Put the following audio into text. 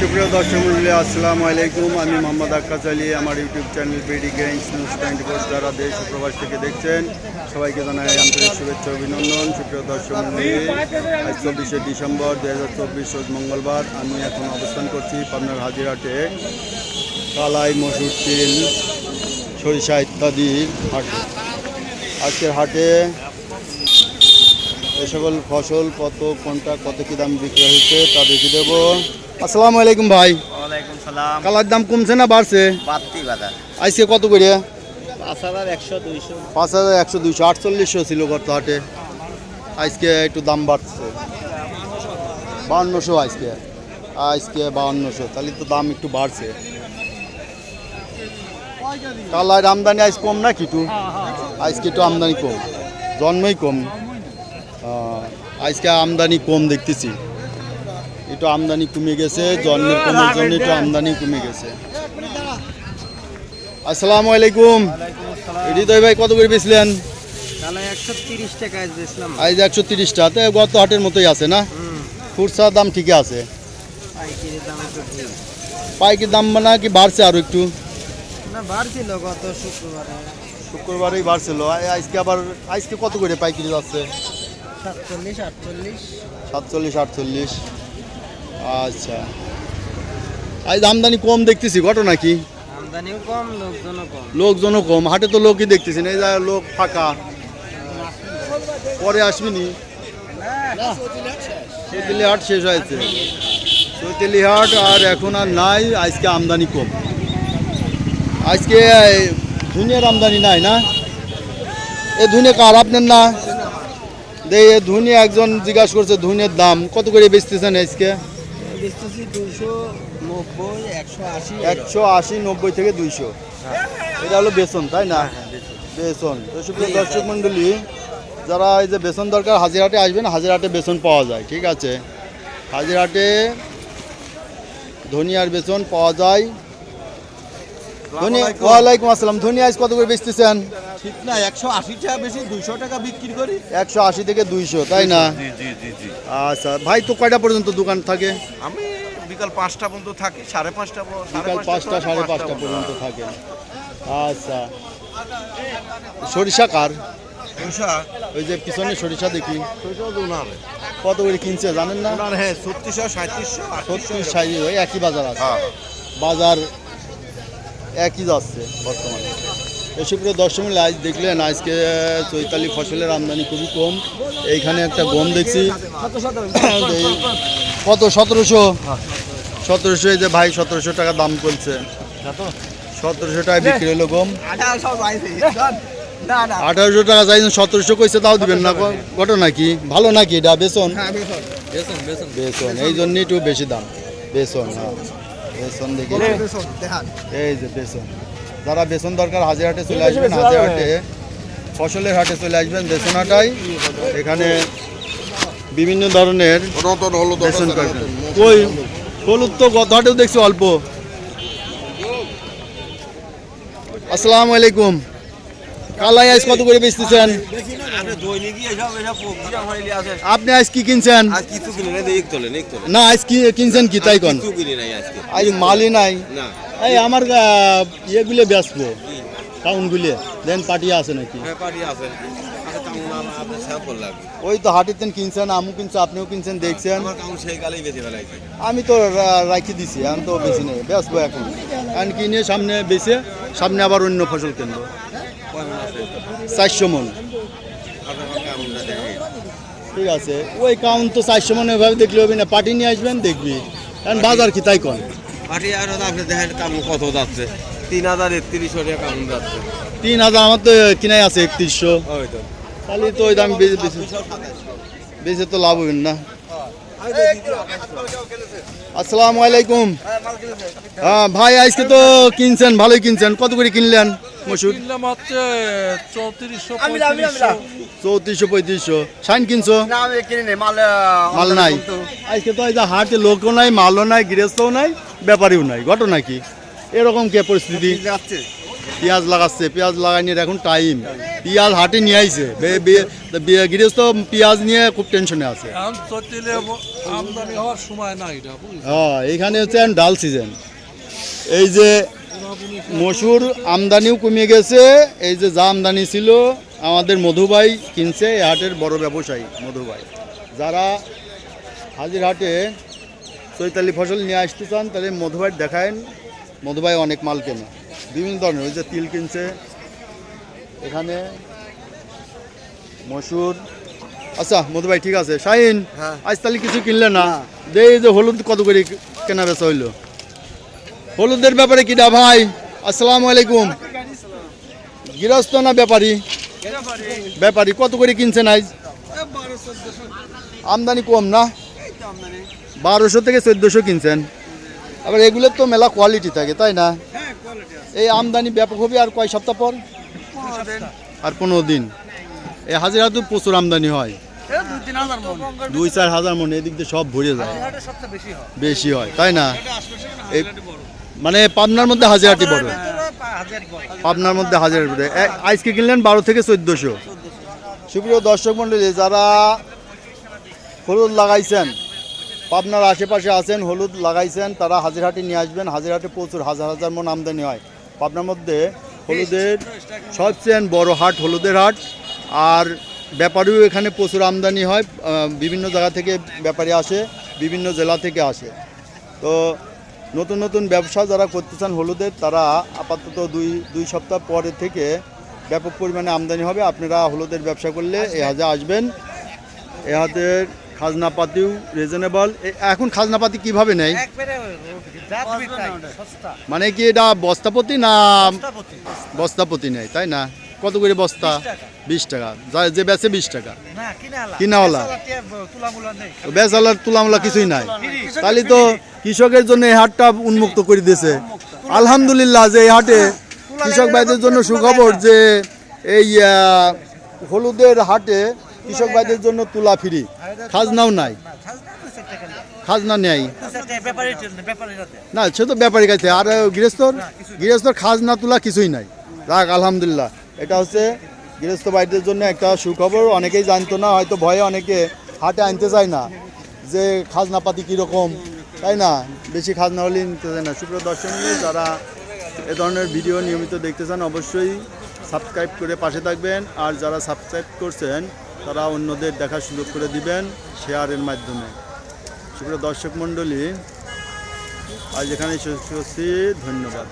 সুপ্রিয় দর্শক মন্ডলী, আসসালামু আলাইকুম। আমি মোহাম্মদ আক্কাস আলী। আমার YouTube channel BD games news twenty four যারা দেশ প্রবাস থেকে দেখছেন। সবাইকে জানাই আন্তরিক শুভেচ্ছা অভিনন্দন। সুপ্রিয় দর্শক মন্ডলী, আজ চব্বিশে ডিসেম্বর দু হাজার চব্বিশ, রোজ মঙ্গলবার। আমি এখন অবস্থান করছি পাবনার হাজিরহাটে। কালাই, মসুর তিল, সরিষা ইত্যাদি হাটে। আজকের হাটে এ সকল ফসল কত, কোনটা, কত কী দাম বিক্রি হয়েছে তা দেখিয়ে দেবো। আসসালামু আলাইকুম ভাই। ওয়ালাইকুম সালাম। কালার দাম কমছে না বাড়ছে? বাত্তি বাজার। আজকে কত করে? পাঁচ হাজার একশো দুইশো। পাঁচ হাজার একশো দুইশো আটচল্লিশশো ছিল গত হাটে আজকে একটু দাম বাড়ছে। বাউন্নশো আজকে। আজকে বাউন্নশো তাহলে তো দাম একটু বাড়ছে। কালার আমদানি আজ কম না কিছু আজকে একটু আমদানি কম। জন্মই কম। আজকে আমদানি কম দেখতেছি। একটু আমদানি কমে গেছে জন্মের কমের জন্য একটু আমদানি কমে গেছে। আসসালামু আলাইকুম। হৃদয় ভাই কত করে বেচলেন? আজ একশো তিরিশটা তো গত হাটের মতোই আছে না? খুচরা দাম ঠিকই আছে। পাইকারি দাম একটু ঠিক পাইকের দাম না কি বাড়ছে আরও একটু? বাড়ছিল গত শুক্রবারে। শুক্রবারেই বাড়ছিল। আজকে আবার আজকে কত করে পাইকারি যাচ্ছে? সাতচল্লিশ আটচল্লিশ। সাতচল্লিশ আটচল্লিশ। আচ্ছা। আজ আমদানি কম দেখতেছি ঘটনা কি? আমদানিও কম লোকজনও কম। লোকজনও কম হাটে তো লোকই দেখতেছি না এই যা লোক ফাঁকা। পরে আসবিনি। চৈতালি হাট শেষ হয়েছে। চৈতালি হাট আর এখন আর নাই আজকে আমদানি কম। আজকে এই ধুনের আমদানি নাই না? এ ধুনে কার আপনার না? দে এ ধুনে একজন জিজ্ঞাসা করছে ধুনের দাম কত করে বেচতেছেন আজকে? বেচতেছি নব্বই একশো আশি। একশো আশি নব্বই থেকে দুইশো। এটা হলো বেসন তাই না? বেসন। তো সুপ্রিয় দর্শক মণ্ডলী যারা এই যে বেসন দরকার হাজিরহাটে আসবেন হাজিরহাটে বেসন পাওয়া যায় ঠিক আছে? হাজিরহাটে ধনিয়ার বেসন পাওয়া যায়। ওয়ালাইকুম আসসালাম। ধনিয়া আজ কত করে বেচতেছেন? ঠিক না একশো আশি টাকা বেশি দুইশো টাকা বিক্রি করি। একশো আশি থেকে দুইশো তাই না? জি জি জি। আচ্ছা ভাই তো কয়টা পর্যন্ত দোকান থাকে? আমি বিকাল পাঁচটা পর্যন্ত থাকি সাড়ে পাঁচটা বিকাল পাঁচটা সাড়ে পাঁচটা পর্যন্ত। থাকে। আচ্ছা। সরিষা কার? ওই যে পিছনে সরিষা দেখি। তো ওনার কত করে কিনছে জানেন না? ওনার হ্যাঁ ছত্রিশশো সাঁত্রিশশো সত্যি সাইজ ওই একই বাজার আছে। হ্যাঁ। বাজার একই যাচ্ছে বর্তমানে। এসবগুলো দর্শক আজ দেখলেন আজকে চৈতালি ফসলের আমদানি খুবই কম। এইখানে একটা গম দেখছি। কত সতেরোশো? সতেরোশো এই যে ভাই সতেরোশো টাকা দাম চলছে। সতেরোশো টাকা বিক্রি হলো গম। আঠারোশো টাকা চাইছেন সতেরোশো কইছে তাও দিবেন না। গ- ঘটনা কি ভালো নাকি এটা? বেসন? বেসন। এই জন্যই একটু বেশি দাম। বেসন হ্যাঁ। বেসন দেখি। এই যে বেসন। যারা বেসন দরকার হাজিরহাটে চলে আসবেন হাজিরহাটে ফসলের হাটে চলে আসবেন বেসনাটাই। এখানে বিভিন্ন ধরনের বেসন কই হলুদ তো গত হাটেও দেখছি অল্প। আসসালামু আলাইকুম। কালাই আজ কত করে বেচতেছেন? আপনি আজ কি কিনছেন? না আজ কি কিনছেন কি তাই কোন? আজ মালই নাই। না। এই আমার ইয়েগুলো বেচবো টাউনগুলি। দেন পার্টি আছে নাকি? হ্যাঁ পার্টি আছে। আচ্ছা ওই তো হাটের হাটিতেন কিনছেন আমু কিনছে আপনিও কিনছেন দেখছেন। আমি তো রাখি দিছি আমি তো বেশি নেই বেচবো এখন। এখন কিনে সামনে বেচে সামনে আবার অন্য ফসল কিনবো। মন চারশো মন। ঠিক আছে ওই কাউন্ট তো চারশো মন এভাবে দেখলে হবে না। পার্টি নিয়ে আসবেন দেখবি। কারণ বাজার কি তাই কন আর আপনি দেখেন কত যাচ্ছে। তিন হাজার একত্রিশশো টাকা যাচ্ছে। তিন হাজার আমার তো কিনাই আছে একত্রিশশো। ওই তো। তাহলে তো ওই দাম বেশি বেশি। বেশি তো লাভ হবেন না। আসসালামু আলাইকুম। হ্যাঁ ভাই আজকে তো কিনছেন ভালোই কিনছেন। কত করে কিনলেন? মসুর চৌত্রিশশো পঁয়ত্রিশশো। সাইন কিনছো? মাল মাল নাই। আজকে তো হাটে লোকও নাই মালও নাই গৃহস্থও নাই ব্যাপারীও নাই। ঘটনা কি? এরকম কে পরিস্থিতি? পেঁয়াজ লাগাচ্ছে। পেঁয়াজ লাগাইনির এখন টাইম। পেঁয়াজ হাটে নিয়ে আইছে। বে- বে- বে- গৃহস্থ পেঁয়াজ নিয়ে খুব টেনশনে আছে। হ্যাঁ এইখানে হচ্ছে ডাল সিজন এই যে মসুর আমদানিও কমে গেছে। এই যে যা আমদানি ছিল আমাদের মধুবাই কিনছে এই হাটের বড় ব্যবসায়ী মধুভাই যারা হাজির হাটে চৈতালি ফসল নিয়ে আসতে চান তাহলে মধুভাই দেখায়েন। মধুবাই অনেক মাল কেনে। বিভিন্ন ধরনের ওই যে তিল কিনছে। এখানে মসুর। আচ্ছা মধুভাই ঠিক আছে। শাহিন আজ তাহলে কিছু কিনলে না? দে এই যে হলুদ কত করে কেনা বেচা হইল? হলুদের ব্যাপারে কিনা ভাই? আসসালামু আলাইকুম। গৃহস্থ না ব্যাপারী? ব্যাপারী, কত করে কিনছেন আজ আমদানি কম না? বারোশো থেকে চোদ্দোশো কিনছেন। আবার এগুলোর তো মেলা কোয়ালিটি থাকে, তাই না? এই আমদানি ব্যাপক হবে আর কয় সপ্তাহ পর? আর পনেরো দিন। এই হাজিরা তো প্রচুর আমদানি হয়। দুই চার হাজার মনে, এদিক দিয়ে সব ভরে যায়। বেশি হয়, তাই না? মানে পাবনার মধ্যে হাজারটি বড় পাবনার মধ্যে হাজার বড় আজকে কিনলেন বারো থেকে চোদ্দোশো? সুপ্রিয় দর্শক মণ্ডলী যারা হলুদ লাগাইছেন পাবনার আশেপাশে আছেন হলুদ লাগাইছেন তারা হাজিরহাটে নিয়ে আসবেন। হাজিরহাটে প্রচুর হাজার হাজার মন আমদানি হয়। পাবনার মধ্যে হলুদের সবচেয়ে বড় হাট হলুদের হাট। আর ব্যাপারীও এখানে প্রচুর আমদানি হয়। বিভিন্ন জায়গা থেকে ব্যাপারী আসে বিভিন্ন জেলা থেকে আসে। তো নতুন নতুন ব্যবসা যারা করতে চান হলুদের তারা আপাতত দুই দুই সপ্তাহ পরে থেকে ব্যাপক পরিমাণে আমদানি হবে। আপনারা হলুদের ব্যবসা করলে এ হাজে আসবেন। এ হাতের খাজনাপাতিও রিজনেবল এখন খাজনাপাতি কীভাবে নেয়? মানে কি এটা বস্তাপতি না বস্তাপতি নেয় তাই না? কত করে বস্তা? বিশ টাকা। যা- যে বেচে বিশ টাকা। কিনাওয়ালা। বেচালার তুলামলা কিছুই নাই। তাহলে তো কৃষকের জন্য এই হাটটা উন্মুক্ত করে দিয়েছে। আলহামদুলিল্লাহ যে এই হাটে কৃষক ভাইদের জন্য সুখবর যে এই হলুদের হাটে কৃষক ভাইদের জন্য তুলা ফ্রি। খাজনাও নাই। খাজনা নেই। না সে তো ব্যাপারী কাছে আর গৃহস্থর গৃহস্থর খাজনা তুলা কিছুই নাই। রাখ আলহামদুলিল্লাহ। এটা হচ্ছে গৃহস্থ ভাইদের জন্য একটা সুখবর। অনেকেই জানতো না, হয়তো ভয়ে অনেকে হাটে আনতে চায় না যে খাজনাপাতি কীরকম, তাই না? বেশি খাজনা হলে নিতে চায় না। সুপ্রিয় দর্শক যারা এ ধরনের ভিডিও নিয়মিত দেখতে চান, অবশ্যই সাবস্ক্রাইব করে পাশে থাকবেন। আর যারা সাবস্ক্রাইব করছেন, তারা অন্যদের দেখার সুযোগ করে দিবেন শেয়ারের মাধ্যমে। সুপ্রিয় দর্শক মণ্ডলী আজ এখানে শেষ করছি। ধন্যবাদ।